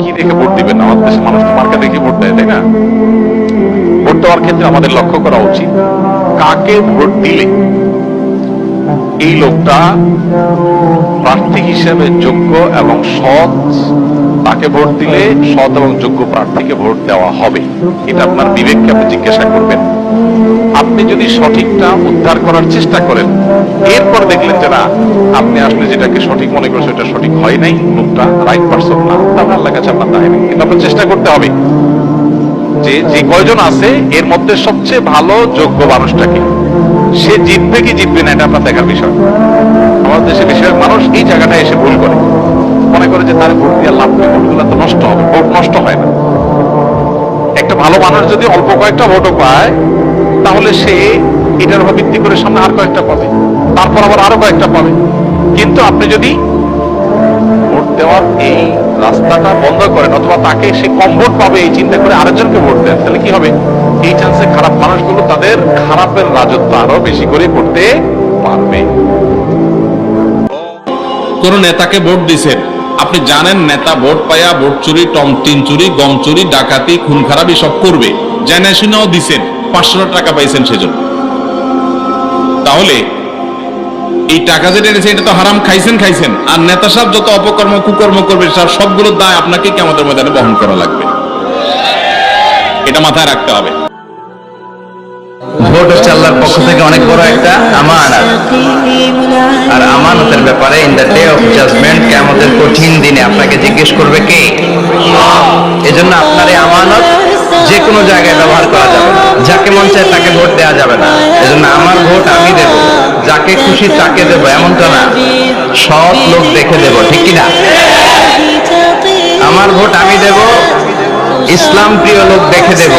কি দেখে ভোট দিবেন? আমাদের দেশের মানুষ মার্কা দেখে ভোট দেয়, তাই না? ভোট দেওয়ার ক্ষেত্রে আমাদের লক্ষ্য করা উচিত কাকে ভোট দিলে এই লোকটা প্রার্থী হিসেবে যোগ্য এবং সৎ তাকে ভোট দিলে সৎ এবং যোগ্য প্রার্থীকে ভোট দেওয়া হবে। এটা আপনার বিবেককে আপনি জিজ্ঞাসা করবেন। আপনি যদি সঠিকটা উদ্ধার করার চেষ্টা করেন, এরপর দেখলেন যে না আপনি আসলে যেটাকে সঠিক মনে করছেন সেটা সঠিক হয় নাই, লোকটা রাইট পারসন না। তাহলে আল্লাহ কাছে আপনার দায় নেই। কিন্তু আপনার চেষ্টা করতে হবে যে যে কয়জন আছে, এর মধ্যে সবচেয়ে ভালো, যোগ্য মানুষটাকে। সে জিতবে কি জিতবে না, এটা আপনার দেখার বিষয়। আমাদের দেশে বেশিরভাগ মানুষ এই জায়গাটায় এসে ভুল করে। মনে করে যে তার ভোট দিয়ে ভোটগুলো তো নষ্ট হবে ভোট নষ্ট হয় না। একটা ভালো মানুষ যদি অল্প কয়েকটা ভোটও পায়, তাহলে সে এটার উপর ভিত্তি করে সামনে আর কয়েকটা পাবে, তারপর আবার আরও কয়েকটা পাবে। কিন্তু আপনি যদি ভোট দেওয়ার এই রাস্তাটা বন্ধ করেন, অথবা তাকে সে কম ভোট পাবে, এই চিন্তা করে আরেকজনকে ভোট দেন, তাহলে কি হবে? এই চান্সে খারাপ মানুষগুলো তাদের খারাপের রাজত্ব আরও বেশি করে করতে পারবে। কোন নেতাকে ভোট দিছেন আপনি জানেন নেতা ভোট পায়া, ভোট চুরি টম টিন চুরি, গম চুরি, ডাকাতি, খুন খারাপি সব করবে। জেনে শুনেও দিছেন, পাঁচশো টাকা পাইছেন সেজন্য। তাহলে এই টাকা যেটা এনেছে এটা তো হারাম, খাইছেন খাইছেন। আর নেতা সাহেব যত অপকর্ম, কুকর্ম করবে, সব সবগুলোর দায় আপনাকে কেমন ময়দানে বহন করা লাগবে। এটা মাথায় রাখতে হবে। ভোট হচ্ছে আল্লাহর পক্ষ থেকে অনেক বড় একটা আমানত। আর আমানতের ব্যাপারে in the day of judgement কেমতের কঠিন দিনে আপনাকে জিজ্ঞেস করবে কে? এজন্য আপনার এই আমানত যে কোনো জায়গায় ব্যবহার করা যাবে না। যাকে মন চায় তাকে ভোট দেওয়া যাবে না। এজন্য আমার ভোট আমি দেব। যাকে খুশি তাকে দেব। এমনটা না। সৎ লোক দেখে দেব, ঠিক কিনা আমার ভোট আমি দেব। ইসলাম প্রিয় লোক দেখে দেব।